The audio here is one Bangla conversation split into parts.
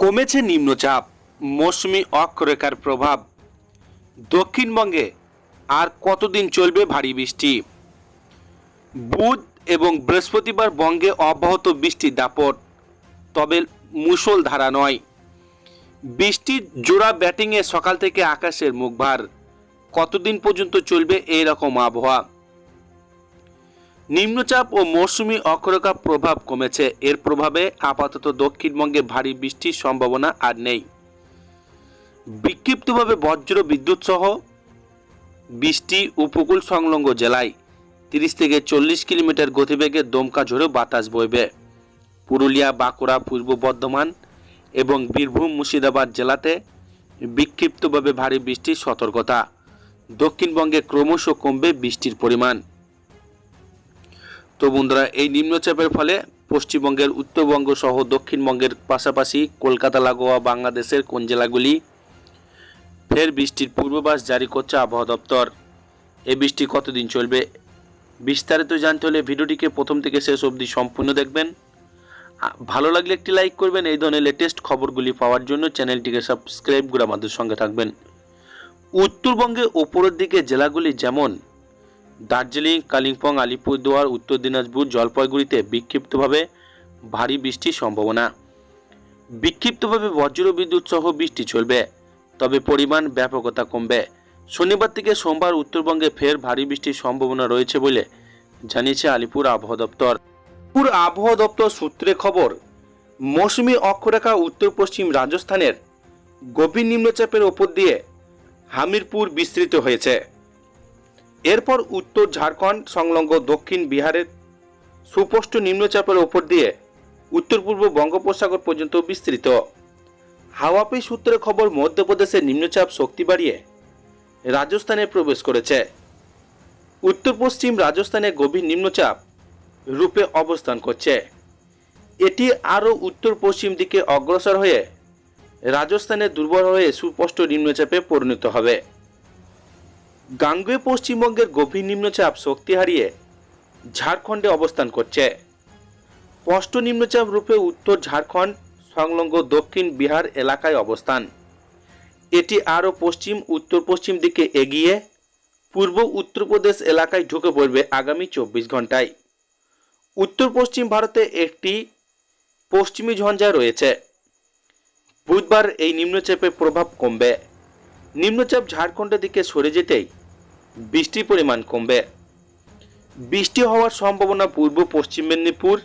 কমেছে নিম্নচাপ, মৌসুমি অক্ষরেখার প্রভাব। দক্ষিণবঙ্গে আর কতদিন চলবে ভারী বৃষ্টি? বুধ এবং বৃহস্পতিবার বঙ্গে অব্যাহত বৃষ্টির দাপট, তবে মুষল ধারা নয়। বৃষ্টির জোড়া ব্যাটিংয়ে সকাল থেকে আকাশের মুখভার। কতদিন পর্যন্ত চলবে এই রকম আবহাওয়া? নিম্নচাপ ও মৌসুমি অক্ষরেখার প্রভাব কমেছে। এর প্রভাবে আপাতত দক্ষিণবঙ্গে ভারী বৃষ্টির সম্ভাবনা আর নেই। বিক্ষিপ্তভাবে বজ্র বিদ্যুৎ সহ বৃষ্টি উপকূল সংলগ্ন জেলায় তিরিশ থেকে চল্লিশ কিলোমিটার গতিবেগে দমকা ঝোড়ো বাতাস বইবে। পুরুলিয়া, বাঁকুড়া, পূর্ব বর্ধমান এবং বীরভূম, মুর্শিদাবাদ জেলাতে বিক্ষিপ্তভাবে ভারী বৃষ্টির সতর্কতা। দক্ষিণবঙ্গে ক্রমশ কমবে বৃষ্টির পরিমাণ। তো বন্ধুরা, এই নিম্নচাপের ফলে পশ্চিমবঙ্গের উত্তরবঙ্গ সহ দক্ষিণবঙ্গের পাশাপাশি কলকাতা, লাগোয়া, বাংলাদেশের কোন জেলাগুলি? ফের বৃষ্টির পূর্বাভাস জারি করছে আবহাওয়া দপ্তর। এই বৃষ্টি কতদিন চলবে? বিস্তারিত জানতে হলে ভিডিওটিকে প্রথম থেকে শেষ অবধি সম্পূর্ণ দেখবেন। ভালো লাগলে একটি লাইক করবেন, এই ধরনের লেটেস্ট খবরগুলি পাওয়ার জন্য চ্যানেলটিকে সাবস্ক্রাইব করে আমাদের সঙ্গে থাকবেন। উত্তরবঙ্গে ওপরের দিকে জেলাগুলি যেমন দার্জিলিং, কালিম্পং, আলিপুরদুয়ার, উত্তর দিনাজপুর, জলপাইগুড়িতে বিক্ষিপ্তভাবে ভারী বৃষ্টির সম্ভাবনা। বিক্ষিপ্তভাবে বজ্র বিদ্যুৎ সহ বৃষ্টি চলবে, তবে পরিমাণ ব্যাপকতা কমবে। শনিবার থেকে সোমবার উত্তরবঙ্গে ফের ভারী বৃষ্টির সম্ভাবনা রয়েছে বলে জানিয়েছে আলিপুর আবহাওয়া দপ্তর। আলিপুর আবহাওয়া দপ্তর সূত্রে খবর, মৌসুমি অক্ষরেখা উত্তর পশ্চিম রাজস্থানের গভীর নিম্নচাপের ওপর দিয়ে হামিরপুর বিস্তৃত হয়েছে। এরপর উত্তর ঝাড়খণ্ড সংলগ্ন দক্ষিণ বিহারের সুস্পষ্ট নিম্নচাপের ওপর দিয়ে উত্তর পূর্ব বঙ্গোপসাগর পর্যন্ত বিস্তৃত। হাওয়াপি সূত্রে খবর, মধ্যপ্রদেশের নিম্নচাপ শক্তি বাড়িয়ে রাজস্থানে প্রবেশ করেছে। উত্তর পশ্চিম রাজস্থানে গভীর নিম্নচাপ রূপে অবস্থান করছে। এটি আরও উত্তর পশ্চিম দিকে অগ্রসর হয়ে রাজস্থানে দুর্বল হয়ে সুস্পষ্ট নিম্নচাপে পরিণত হবে। গাঙ্গেয় পশ্চিমবঙ্গের গভীর নিম্নচাপ শক্তি হারিয়ে ঝাড়খণ্ডে অবস্থান করছে। স্পষ্ট নিম্নচাপ রূপে উত্তর ঝাড়খণ্ড, সংলগ্ন দক্ষিণ বিহার এলাকায় অবস্থান। এটি আরও পশ্চিম উত্তর পশ্চিম দিকে এগিয়ে পূর্ব উত্তরপ্রদেশ এলাকায় ঢুকে পড়বে আগামী চব্বিশ ঘন্টায় উত্তর পশ্চিম ভারতে একটি পশ্চিমী ঝঞ্ঝা রয়েছে। বুধবার এই নিম্নচাপের প্রভাব কমবে। নিম্নচাপ ঝাড়খণ্ডের দিকে সরে যেতেই বৃষ্টির পরিমাণ কমবে। বৃষ্টি হওয়ার সম্ভাবনা পূর্ব পশ্চিম মেদিনীপুর,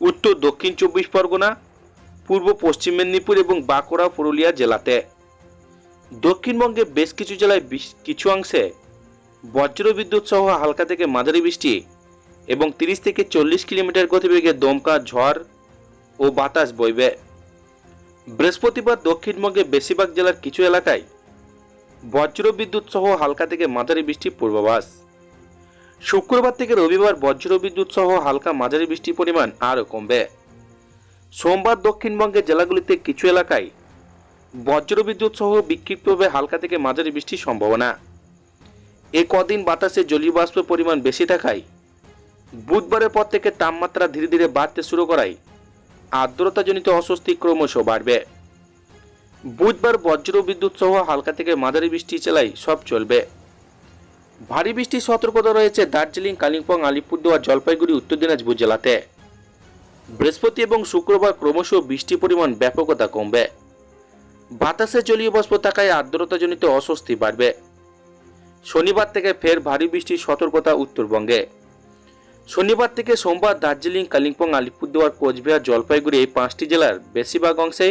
উত্তর দক্ষিণ চব্বিশ পরগনা, পূর্ব পশ্চিম মেদিনীপুর এবং বাঁকুড়া, পুরুলিয়া জেলাতে। দক্ষিণবঙ্গে বেশ কিছু জেলায় কিছু অংশে বজ্রবিদ্যুৎ সহ হালকা থেকে মাঝারি বৃষ্টি এবং তিরিশ থেকে চল্লিশ কিলোমিটার গতিবেগে দমকা ঝড় ও বাতাস বইবে। বৃহস্পতিবার দক্ষিণবঙ্গে বেশিরভাগ জেলার কিছু এলাকায় বজ্রবিদ্যুৎ সহ হালকা থেকে মাঝারি বৃষ্টির পূর্বাভাস। শুক্রবার থেকে রবিবার বজ্রবিদ্যুৎ সহ হালকা মাঝারি বৃষ্টির পরিমাণ আরও কমবে। সোমবার দক্ষিণবঙ্গের জেলাগুলিতে কিছু এলাকায় বজ্রবিদ্যুৎ সহ বিক্ষিপ্তভাবে হালকা থেকে মাঝারি বৃষ্টির সম্ভাবনা। এ কদিন বাতাসে জলীয় বাষ্পের পরিমাণ বেশি থাকায় বুধবারের পর থেকে তাপমাত্রা ধীরে ধীরে বাড়তে শুরু করায় আর্দ্রতাজনিত অস্বস্তি ক্রমশ বাড়বে। বুধবার বজ্র বিদ্যুৎ সহ হালকা থেকে মাঝারি বৃষ্টি জেলায় সব চলবে। ভারী বৃষ্টির সতর্কতা রয়েছে দার্জিলিং, কালিম্পং, আলিপুরদুয়ার, জলপাইগুড়ি, উত্তর দিনাজপুর জেলাতে। বৃহস্পতি এবং শুক্রবার ক্রমশ বৃষ্টির পরিমাণ ব্যাপকতা কমবে। বাতাসে জলীয় বাষ্প থাকায় আর্দ্রতাজনিত অস্বস্তি বাড়বে। শনিবার থেকে ফের ভারী বৃষ্টির সতর্কতা উত্তরবঙ্গে। শনিবার থেকে সোমবার দার্জিলিং, কালিম্পং, আলিপুরদুয়ার, কোচবিহার, জলপাইগুড়ি এই পাঁচটি জেলার বেশিরভাগ অংশে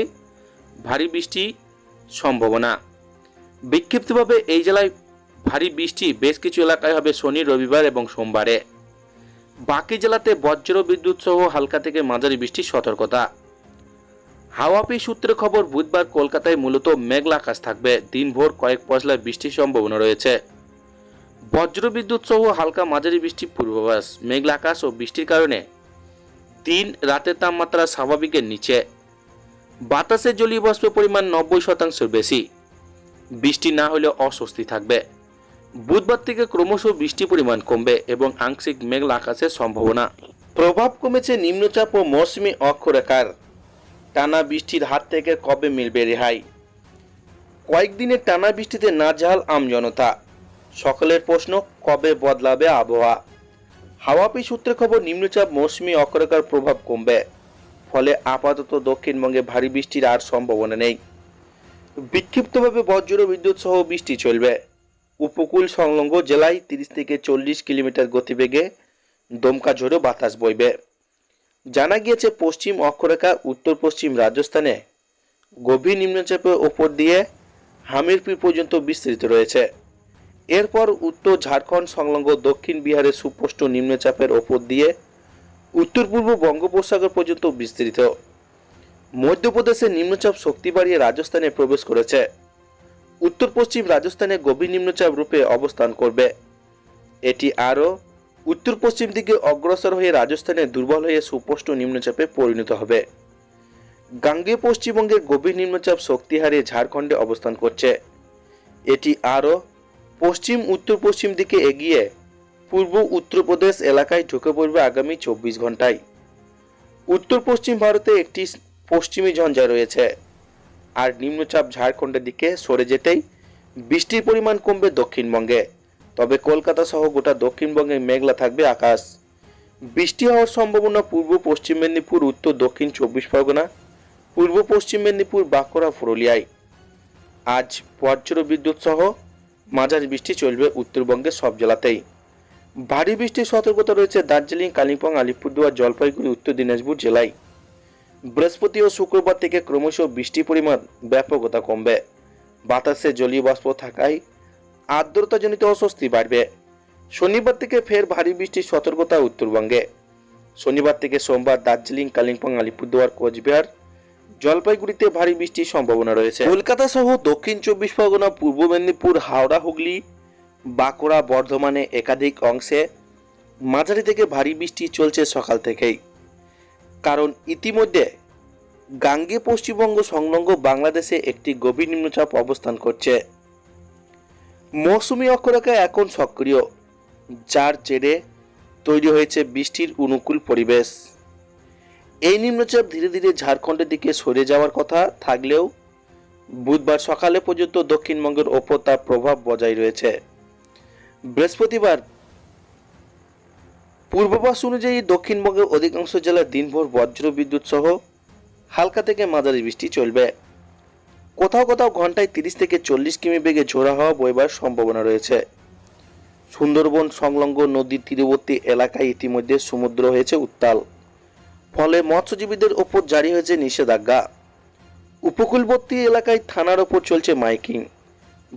ভারী বৃষ্টি সম্ভাবনা। বিক্ষিপ্তভাবে এই জেলায় ভারী বৃষ্টি বেশ কিছু এলাকায় হবে শনি, রবিবার এবং সোমবারে। বাকি জেলাতে বজ্র বিদ্যুৎ সহ হালকা থেকে মাঝারি বৃষ্টির সতর্কতা। হাওয়াপি সূত্রে খবর, বুধবার কলকাতায় মূলত মেঘলা আকাশ থাকবে। দিনভর কয়েক পশলায় বৃষ্টির সম্ভাবনা রয়েছে। বজ্রবিদ্যুৎ সহ হালকা মাঝারি বৃষ্টির পূর্বাভাস। মেঘলা আকাশ ও বৃষ্টির কারণে দিন রাতের তাপমাত্রা স্বাভাবিকের নিচে। বাতাসে জলীয় বাষ্পের পরিমাণ নব্বই শতাংশের বেশি। বৃষ্টি না হলে অস্বস্তি থাকবে। বুধবার থেকে ক্রমশ বৃষ্টির পরিমাণ কমবে এবং আংশিক মেঘলা আকাশের সম্ভাবনা। প্রভাব কমেছে নিম্নচাপ ও মৌসুমি অক্ষরেখার। টানা বৃষ্টির হাত থেকে কবে মিলবে রেহাই? কয়েকদিনের টানা বৃষ্টিতে না নাজেহাল আমজনতা সকলের প্রশ্ন, কবে বদলাবে আবহাওয়া? হাওয়াপি সূত্রে খবর, নিম্নচাপ মৌসুমি অক্ষরেখার প্রভাব কমবে। ফলে আপাতত দক্ষিণবঙ্গে ভারী বৃষ্টির আর সম্ভাবনা নেই। বিক্ষিপ্তভাবে বজ্র বিদ্যুৎ সহ বৃষ্টি চলবে। উপকূল সংলগ্ন জেলায় তিরিশ থেকে চল্লিশ কিলোমিটার গতিবেগে দমকা ঝোড়ো বাতাস বইবে। জানা গিয়েছে, পশ্চিম অক্ষরেখা, উত্তর পশ্চিম রাজস্থানে গভীর নিম্নচাপের ওপর দিয়ে হামিরপুর পর্যন্ত বিস্তৃত রয়েছে। এরপর উত্তর ঝাড়খণ্ড সংলগ্ন দক্ষিণ বিহারের সুস্পষ্ট নিম্নচাপের ওপর দিয়ে উত্তর পূর্ব বঙ্গোপসাগর পর্যন্ত বিস্তৃত। মধ্যপ্রদেশে নিম্নচাপ শক্তি বাড়িয়ে রাজস্থানে প্রবেশ করেছে। উত্তর পশ্চিম রাজস্থানে গভীর নিম্নচাপ রূপে অবস্থান করবে। এটি আরও উত্তর পশ্চিম দিকে অগ্রসর হয়ে রাজস্থানে দুর্বল হয়ে সুস্পষ্ট নিম্নচাপে পরিণত হবে। গাঙ্গে পশ্চিমবঙ্গের গভীর নিম্নচাপ শক্তি হারিয়ে ঝাড়খণ্ডে অবস্থান করছে। এটি আরও পশ্চিম উত্তর পশ্চিম দিকে এগিয়ে পূর্ব উত্তরপ্রদেশ এলাকায় ঢুকে পড়বে আগামী চব্বিশ ঘন্টায়। উত্তর পশ্চিম ভারতে একটি পশ্চিমী ঝঞ্ঝা রয়েছে। আর নিম্নচাপ ঝাড়খণ্ডের দিকে সরে যেতেই বৃষ্টির পরিমাণ কমবে দক্ষিণবঙ্গে। তবে কলকাতা সহ গোটা দক্ষিণবঙ্গে মেঘলা থাকবে আকাশ। বৃষ্টি হওয়ার সম্ভাবনা পূর্ব পশ্চিম মেদিনীপুর, উত্তর, দক্ষিণ চব্বিশ পরগনা, পূর্ব পশ্চিম মেদিনীপুর, বাঁকুড়া, পুরুলিয়ায়। আজ বজ্র বিদ্যুৎ সহ মাঝারি বৃষ্টি চলবে উত্তরবঙ্গের সব জেলাতেই। ভারী বৃষ্টির সতর্কতা রয়েছে দার্জিলিং, কালিম্পং, আলিপুরদুয়ার, জলপাইগুড়ি, উত্তর দিনাজপুর জেলায়। বৃহস্পতি ও শুক্রবার থেকে ক্রমশ বৃষ্টির পরিমাণ ব্যাপকতা কমবে। বাতাসে জলীয় বাষ্প থাকায় আর্দ্রতাজনিত অস্বস্তি বাড়বে। শনিবার থেকে ফের ভারী বৃষ্টির সতর্কতা উত্তরবঙ্গে। শনিবার থেকে সোমবার দার্জিলিং, কালিম্পং, আলিপুরদুয়ার, কোচবিহার, জলপাইগুড়িতে ভারী বৃষ্টির সম্ভাবনা রয়েছে। কলকাতা সহ দক্ষিণ চব্বিশ পরগনা, পূর্ব মেদিনীপুর, হাওড়া, হুগলি বাঁকুড়া বর্ধমানে একাধিক অংশে মাঝারি থেকে ভারী বৃষ্টি চলছে সকাল থেকেই। কারণ ইতিমধ্যে গাঙ্গে পশ্চিমবঙ্গ সংলগ্ন বাংলাদেশে একটি গভীর নিম্নচাপ অবস্থান করছে। মৌসুমী অক্ষরেখা এখন সক্রিয়, যার জেরে তৈরি হয়েছে বৃষ্টির অনুকূল পরিবেশ। এই নিম্নচাপ ধীরে ধীরে ঝাড়খণ্ডের দিকে সরে যাওয়ার কথা থাকলেও বুধবার সকালে পর্যন্ত দক্ষিণবঙ্গের ওপর তার প্রভাব বজায় রয়েছে। বৃহস্পতিবার, পূর্বাভাস অনুযায়ী দক্ষিণবঙ্গের অধিকাংশ জেলায় দিনভর বজ্র বিদ্যুৎ সহ হালকা থেকে মাঝারি বৃষ্টি চলবে। কোথাও কোথাও ঘন্টায় তিরিশ থেকে চল্লিশ কিমি বেগে ঝোড়া হওয়া বইবার সম্ভাবনা রয়েছে। সুন্দরবন সংলগ্ন নদীর তীরবর্তী এলাকায় ইতিমধ্যে সমুদ্র হয়েছে উত্তাল। ফলে মৎস্যজীবীদের ওপর জারি হয়েছে নিষেধাজ্ঞা। উপকূলবর্তী এলাকায় থানার ওপর চলছে মাইকিং।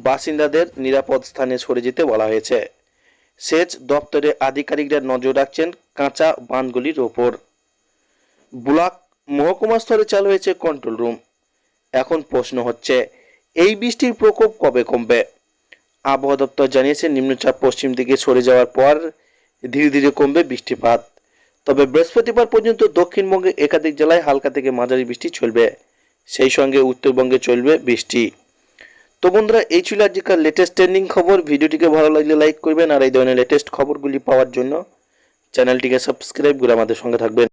বাসিন্দাদের নিরাপদ স্থানে সরে যেতে বলা হয়েছে। সেচ দপ্তরে আধিকারিকরা নজর রাখছেন কাঁচা বাঁধগুলির ওপর। ব্লক মহকুমা স্তরে চালু হয়েছে কন্ট্রোল রুম এখন প্রশ্ন হচ্ছে, এই বৃষ্টির প্রকোপ কবে কমবে? আবহাওয়া দপ্তর জানিয়েছে, নিম্নচাপ পশ্চিম দিকে সরে যাওয়ার পর ধীরে ধীরে কমবে বৃষ্টিপাত। তবে বৃহস্পতিবার পর্যন্ত দক্ষিণবঙ্গে একাধিক জেলায় হালকা থেকে মাঝারি বৃষ্টি চলবে। সেই সঙ্গে উত্তরবঙ্গে চলবে বৃষ্টি। তো বন্ধুরা, এই ছিল আজকের লেটেস্ট ট্রেন্ডিং খবর। ভিডিওটিকে ভালো লাগলে লাইক করবেন, আর এই ধরনের লেটেস্ট খবরগুলি পাওয়ার জন্য চ্যানেলটিকে সাবস্ক্রাইব করে আমাদের সঙ্গে থাকবেন।